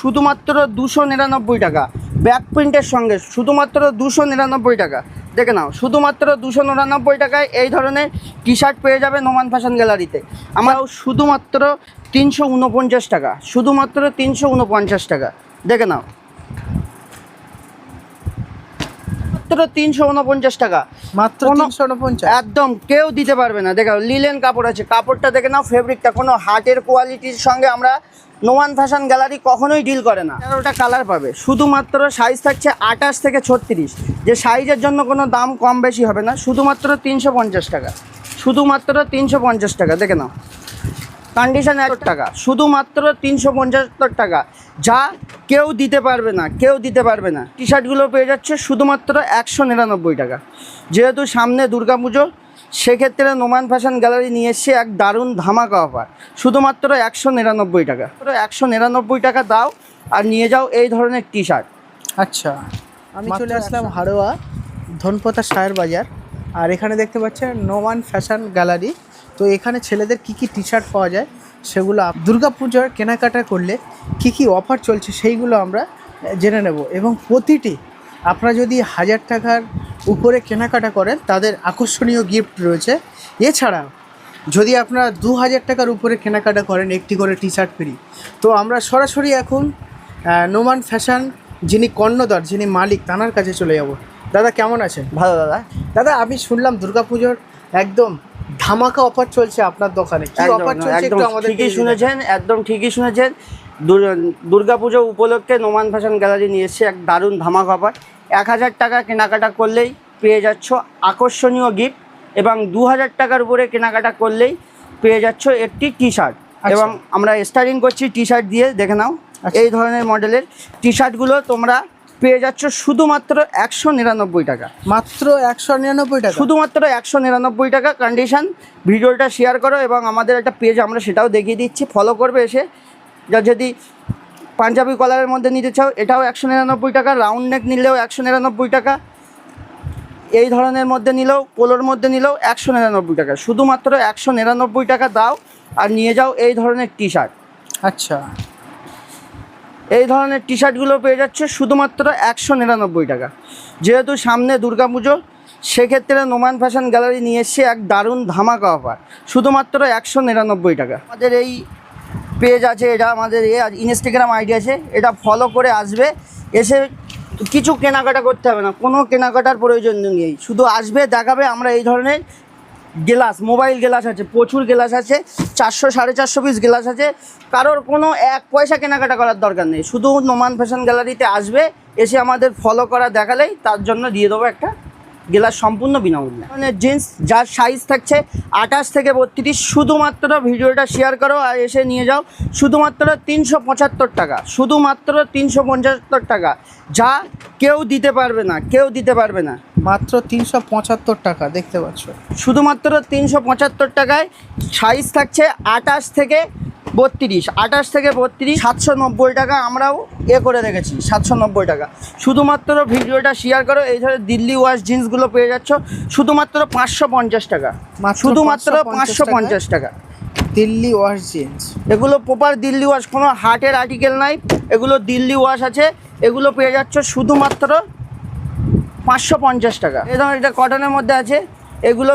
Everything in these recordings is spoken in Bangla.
শুধুমাত্র দুশো নিরানব্বই টাকা। ব্যাক প্রিন্টের সঙ্গে শুধুমাত্র দুশো নিরানব্বই টাকা। দেখে নাও, শুধুমাত্র দুশো নিরানব্বই টাকায় এই ধরনের টি শার্ট পেয়ে যাবে নোমান ফ্যাশন গ্যালারিতে আমরাও শুধুমাত্র তিনশো উনপঞ্চাশ টাকা, শুধুমাত্র তিনশো উনপঞ্চাশ টাকা। দেখে নাও। মাত্র তিনশো উনপঞ্চাশ টাকা। মাত্র তিনশো উনপঞ্চাশ। একদম কেউ দিতে পারবে না। দেখো লিলেন কাপড় আছে। কাপড়টা দেখে নাও ফেব্রিকটা কোনো হার্টের কোয়ালিটির সঙ্গে আমরা নোয়ান ফ্যাশন গ্যালারি কখনোই ডিল করে না। তেরোটা কালার পাবে। শুধুমাত্র সাইজ থাকছে আঠাশ থেকে ছত্রিশ। যে সাইজের জন্য কোনো দাম কম বেশি হবে না। শুধুমাত্র তিনশো পঞ্চাশ টাকা। শুধুমাত্র তিনশো পঞ্চাশ টাকা। দেখে নাও। কন্ডিশন এক টাকা। শুধুমাত্র তিনশো পঞ্চাত্তর টাকা। যা কেউ দিতে পারবে না কেউ দিতে পারবে না। টি শার্টগুলো পেয়ে যাচ্ছে শুধুমাত্র একশো নিরানব্বই টাকা। যেহেতু সামনে দুর্গাপুজো সেক্ষেত্রে নোমান ফ্যাশন গ্যালারি নিয়ে এসছে এক দারুণ ধামাকা অফার শুধুমাত্র একশো নিরানব্বই টাকা। একশো নিরানব্বই টাকা দাও আর নিয়ে যাও এই ধরনের টি শার্ট আচ্ছা আমি চলে আসলাম হাড়োয়া ধনপতা শায়ের বাজার। আর এখানে দেখতে পাচ্ছেন নোমান ফ্যাশন গ্যালারি। তো এখানে ছেলেদের কি কি টি শার্ট পাওয়া যায়? সেগুলো দুর্গাপুজোর কেনাকাটা করলে কি কি অফার চলছে সেইগুলো আমরা জেনে নেব। এবং প্রতিটি আপনারা যদি হাজার টাকার উপরে কেনাকাটা করেন তাদের আকর্ষণীয় গিফট রয়েছে। এছাড়া যদি আপনারা দু হাজার টাকার উপরে কেনাকাটা করেন একটি করে টি শার্ট ফ্রি। তো আমরা সরাসরি এখন নোমান ফ্যাশন যিনি কর্ণধার যিনি মালিক তানার কাছে চলে যাব। দাদা কেমন আছেন? ভালো দাদা। দাদা আমি শুনলাম দুর্গাপুজোর একদম ধামাকা অফার চলছে আপনার দোকানে। কি অফার চলছে একটু আমাদের ঠিকই শুনেছেন একদম ঠিকই শুনেছেন। দুর- দুর্গাপুজো উপলক্ষে নোমান ফ্যাশন গ্যালারি নিয়ে এসছে এক দারুণ ধামাক অফার এক হাজার টাকা কেনাকাটা করলেই পেয়ে যাচ্ছ আকর্ষণীয় গিফট এবং দু হাজার টাকার উপরে কেনাকাটা করলেই পেয়ে যাচ্ছ একটি টি শার্ট আচ্ছা। এবং আমরা স্টার্টিং করছি টি শার্ট দিয়ে দেখে নাও। আচ্ছা। এই ধরনের মডেলের টি শার্টগুলো তোমরা পেয়ে যাচ্ছ শুধুমাত্র একশো নিরানব্বই টাকা। মাত্র একশো নিরানব্বই টাকা? শুধুমাত্র একশো নিরানব্বই টাকা কন্ডিশান ভিডিওটা শেয়ার করো এবং আমাদের একটা পেজ আমরা সেটাও দেখিয়ে দিচ্ছি। ফলো করবে এসে। যা যদি পাঞ্জাবি কলারের মধ্যে নিতে চাও এটাও একশো নিরানব্বই টাকা। রাউন্ড নেক নিলেও একশো নিরানব্বই টাকা। এই ধরনের মধ্যে নিলেও পোলোর মধ্যে নিলেও একশো নিরানব্বই টাকা। শুধুমাত্র একশো নিরানব্বই টাকা দাও আর নিয়ে যাও এই ধরনের টি শার্ট আচ্ছা। এই ধরনের টি শার্টগুলো পেয়ে যাচ্ছে শুধুমাত্র একশো নিরানব্বই টাকা। যেহেতু সামনে দুর্গা দুর্গাপুজো, সেক্ষেত্রে নোমান ফ্যাশন গ্যালারি নিয়ে এসছে এক দারুণ ধামাকা অফার শুধুমাত্র একশো নিরানব্বই টাকা। আমাদের এই পেজ আছে, এটা আমাদের এ ইনস্টাগ্রাম আইডি আছে, এটা ফলো করে আসবে, এসে কিছু কেনাকাটা করতে হবে না, কোনো কেনাকাটার প্রয়োজন নেই, শুধু আসবে, দেখাবে, আমরা এই ধরনের গ্লাস, মোবাইল গ্লাস আছে, প্রচুর গ্লাস আছে, চারশো, সাড়ে চারশো পিস গ্লাস আছে। কারোর কোনো এক পয়সা কেনাকাটা করার দরকার নেই। শুধু নোমান ফ্যাশন গ্যালারিতে আসবে, এসে আমাদের ফলো করা দেখালেই তার জন্য দিয়ে দেবো একটা গ্লাস সম্পূর্ণ বিনামূল্যে। মানে জিন্স যার সাইজ থাকছে আঠাশ থেকে বত্রিশ শুধুমাত্র ভিডিওটা শেয়ার করো আর এসে নিয়ে যাও। শুধুমাত্র তিনশো পঁচাত্তর টাকা শুধুমাত্র তিনশো পঁচাত্তর টাকা। যা কেউ দিতে পারবে না কেউ দিতে পারবে না। মাত্র তিনশো পঁচাত্তর টাকা দেখতে পাচ্ছ। শুধুমাত্র তিনশো পঁচাত্তর টাকায় সাইজ থাকছে আঠাশ থেকে বত্রিশ আঠাশ থেকে বত্রিশ সাতশো নব্বই টাকা আমরাও এ করে রেখেছি সাতশো নব্বই টাকা। শুধুমাত্র ভিডিওটা শেয়ার করো এই ধরনের দিল্লি ওয়াশ জিন্সগুলো পেয়ে যাচ্ছ শুধুমাত্র পাঁচশো পঞ্চাশ টাকা। শুধুমাত্র পাঁচশো পঞ্চাশ টাকা? দিল্লি ওয়াশ জিন্স এগুলো প্রপার দিল্লি ওয়াশ কোনো হার্টের আর্টিকেল নাই। এগুলো দিল্লি ওয়াশ আছে এগুলো পেয়ে যাচ্ছ শুধুমাত্র পাঁচশো পঞ্চাশ টাকা। এই ধরনের এটা কটনের মধ্যে আছে এগুলো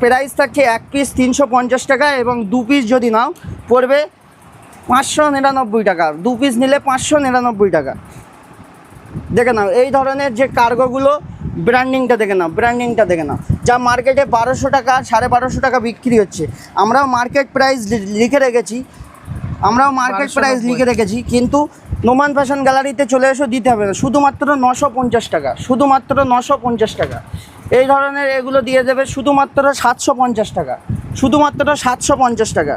প্রাইস থাকছে এক পিস তিনশো পঞ্চাশ টাকা এবং দু পিস যদি নাও পড়বে পাঁচশো নিরানব্বই টাকা। দু পিস নিলে পাঁচশো নিরানব্বই টাকা। দেখে নাও এই ধরনের যে কার্গোগুলো ব্র্যান্ডিংটা দেখে নাও ব্র্যান্ডিংটা দেখে নাও। যা মার্কেটে বারোশো টাকা সাড়ে বারোশো টাকা বিক্রি হচ্ছে। আমরাও মার্কেট প্রাইস লিখে রেখেছি। আমরাও মার্কেট 1290 প্রাইস লিখে রেখেছি কিন্তু নোমান ফ্যাশন গ্যালারিতে চলে এসো দিতে হবে না। শুধুমাত্র নশো পঞ্চাশ টাকা শুধুমাত্র নশো পঞ্চাশ টাকা। এই ধরনের এগুলো দিয়ে দেবে শুধুমাত্র সাতশো পঞ্চাশ টাকা শুধুমাত্র সাতশো পঞ্চাশ টাকা।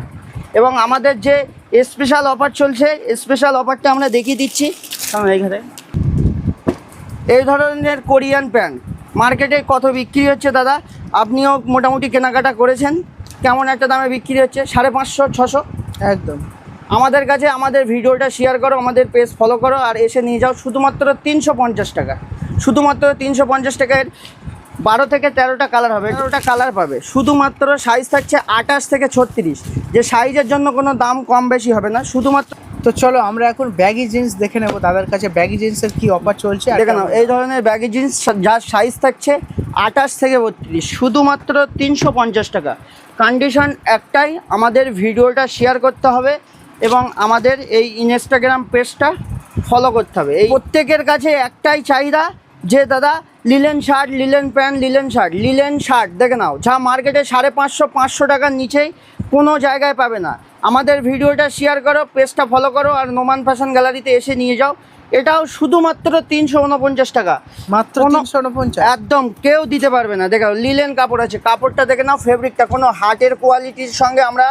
এবং আমাদের যে স্পেশাল অফার চলছে স্পেশাল অফারটা আমরা দেখিয়ে দিচ্ছি। এইখানে এই ধরনের কোরিয়ান প্যান্ট মার্কেটে কত বিক্রি হচ্ছে দাদা? আপনিও মোটামুটি কেনাকাটা করেছেন। কেমন একটা দামে বিক্রি হচ্ছে? সাড়ে পাঁচশো ছশো? একদম। আমাদের কাছে আমাদের ভিডিওটা শেয়ার করো আমাদের পেজ ফলো করো আর এসে নিয়ে যাও শুধুমাত্র তিনশো পঞ্চাশ টাকা। শুধুমাত্র তিনশো পঞ্চাশ টাকায় বারো থেকে তেরোটা কালার হবে তেরোটা কালার পাবে। শুধুমাত্র সাইজ থাকছে আঠাশ থেকে ছত্রিশ। যে সাইজের জন্য কোনো দাম কম বেশি হবে না শুধুমাত্র তো চলো আমরা এখন ব্যাগি জিন্স দেখে নেব দাদার কাছে ব্যাগি জিন্সের কি অফার চলছে দেখে নাও এই ধরনের ব্যাগি জিন্স যার সাইজ থাকছে আঠাশ থেকে বত্রিশ শুধুমাত্র তিনশো পঞ্চাশ টাকা। কন্ডিশন একটাই আমাদের ভিডিওটা শেয়ার করতে হবে এবং আমাদের এই ইনস্টাগ্রাম পেজটা ফলো করতে হবে। এই প্রত্যেকের কাছে একটাই চাহিদা যে দাদা linen shirt linen pant linen shirt linen shirt. দেখে নাও যা মার্কেটে সাড়ে পাঁচশো পাঁচশো টাকার নিচেই কোনো জায়গায় পাবে না। আমাদের ভিডিওটা শেয়ার করো পেজটা ফলো করো আর নোমান ফ্যাশন গ্যালারিতে এসে নিয়ে যাও। এটাও শুধুমাত্র তিনশো উনপঞ্চাশ টাকা। মাত্র তিনশো উনপঞ্চাশ। একদম কেউ দিতে পারবে না। দেখো লিলেন কাপড় আছে। কাপড়টা দেখে নাও ফেব্রিকটা কোনো হার্টের কোয়ালিটির সঙ্গে আমরা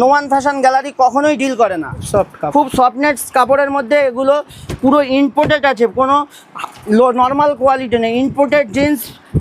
নোমান ফ্যাশন গ্যালারি কখনোই ডিল করে না। খুব সফটনেস কাপড়ের মধ্যে এগুলো পুরো ইম্পোর্টেড আছে কোনো নর্মাল কোয়ালিটি নেই। ইম্পোর্টেড জিন্স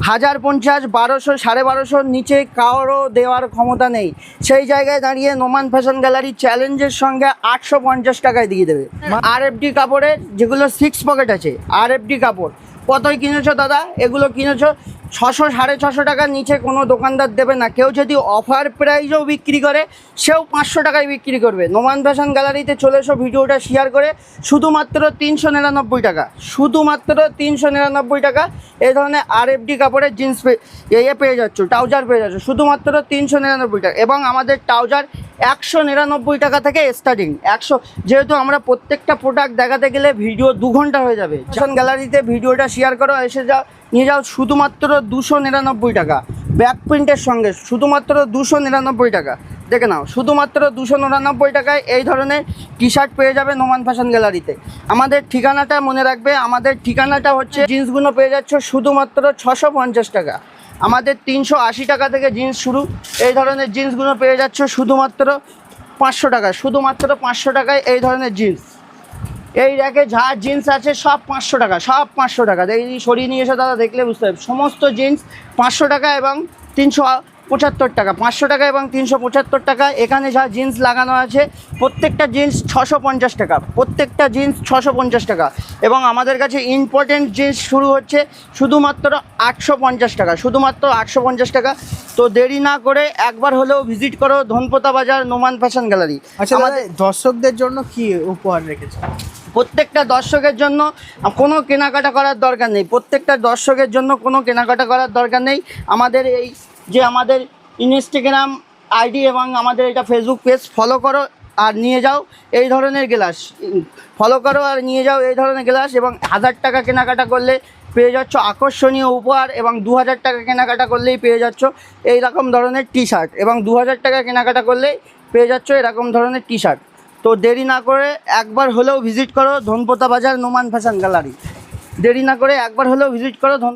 হাজার পঞ্চাশ বারোশো সাড়ে বারোশোর নিচে কারোরও দেওয়ার ক্ষমতা নেই। সেই জায়গায় দাঁড়িয়ে নোমান ফ্যাশন গ্যালারি চ্যালেঞ্জের সঙ্গে আটশো পঞ্চাশ টাকায় দিয়ে দেবে। আর এফডি কাপড়ের যেগুলো সিক্স পকেট আছে আর এফডি কাপড়। কতই কিনেছো দাদা? এগুলো কিনেছো ছশো, সাড়ে ছশো টাকার নিচে কোনো দোকানদার দেবে না। কেউ যদি অফার প্রাইজেও বিক্রি করে, সেও পাঁচশো টাকায় বিক্রি করবে। নোমান ফ্যাশন গ্যালারিতে চলে এসো ভিডিওটা শেয়ার করে। শুধুমাত্র তিনশো নিরানব্বই টাকা। শুধুমাত্র তিনশো নিরানব্বই টাকা। এই ধরনের আর এফডি কাপড়ের জিন্স ইয়ে পেয়ে যাচ্ছ ট্রাউজার পেয়ে যাচ্ছ। শুধুমাত্র তিনশো নিরানব্বই টাকা। এবং আমাদের ট্রাউজার একশো নিরানব্বই টাকা থেকে স্টার্টিং একশো যেহেতু আমরা প্রত্যেকটা প্রোডাক্ট দেখাতে গেলে ভিডিও দু ঘণ্টা হয়ে যাবে। যখন গ্যালারিতে ভিডিওটা শেয়ার করো, এসে যাও। নিয়ে যাও শুধুমাত্র দুশো নিরানব্বই টাকা। ব্যাক প্রিন্টের সঙ্গে শুধুমাত্র দুশো নিরানব্বই টাকা। দেখে নাও, শুধুমাত্র দুশো নিরানব্বই টাকায় এই ধরনের টি শার্ট পেয়ে যাবে নোমান ফ্যাশন গ্যালারিতে। আমাদের ঠিকানাটা মনে রাখবে, আমাদের ঠিকানাটা হচ্ছে জিন্সগুলো পেয়ে যাচ্ছ শুধুমাত্র ছশো পঞ্চাশ টাকা। আমাদের তিনশো আশি টাকা থেকে জিন্স শুরু, এই ধরনের জিন্সগুলো পেয়ে যাচ্ছ শুধুমাত্র পাঁচশো টাকা, শুধুমাত্র পাঁচশো টাকায় এই ধরনের জিন্স। এই র্যাকে যা জিন্স আছে সব পাঁচশো টাকা সব পাঁচশো টাকা। দেখি সরিয়ে নিয়ে এসে দাদা দেখলে বুঝতে পারবে। সমস্ত জিন্স পাঁচশো টাকা এবং তিনশো পঁচাত্তর টাকা পাঁচশো টাকা এবং তিনশো পঁচাত্তর টাকা। এখানে যা জিন্স লাগানো আছে প্রত্যেকটা জিন্স ছশো পঞ্চাশ টাকা প্রত্যেকটা জিন্স ছশো পঞ্চাশ টাকা। এবং আমাদের কাছে ইম্পর্টেন্ট জিন্স শুরু হচ্ছে শুধুমাত্র আটশো পঞ্চাশ টাকা শুধুমাত্র আটশো পঞ্চাশ টাকা। তো দেরি না করে একবার হলেও ভিজিট করো ধনপোতা বাজার নোমান ফ্যাশন গ্যালারি আচ্ছা আমাদের দর্শকদের জন্য কি উপহার রেখেছে প্রত্যেকটা দর্শকের জন্য কোনো কেনাকাটা করার দরকার নেই। প্রত্যেকটা দর্শকের জন্য কোনো কেনাকাটা করার দরকার নেই। আমাদের এই যে আমাদের ইনস্টাগ্রাম আইডি এবং আমাদের এটা ফেসবুক পেজ ফলো করো আর নিয়ে যাও এই ধরনের গ্লাস ফলো করো আর নিয়ে যাও এই ধরনের গ্লাস এবং হাজার টাকা কেনাকাটা করলে পেয়ে যাচ্ছ আকর্ষণীয় উপহার এবং দু হাজার টাকা কেনাকাটা করলেই পেয়ে যাচ্ছ এই রকম ধরনের টি শার্ট এবং দু হাজার টাকা কেনাকাটা করলেই পেয়ে যাচ্ছ এরকম ধরনের টি শার্ট তো দেরি না করে একবার হলেও ভিজিট করো ধনপোতা বাজার নোমান ফ্যাশন গ্যালারি দেরি না করে একবার হলেও ভিজিট করো ধন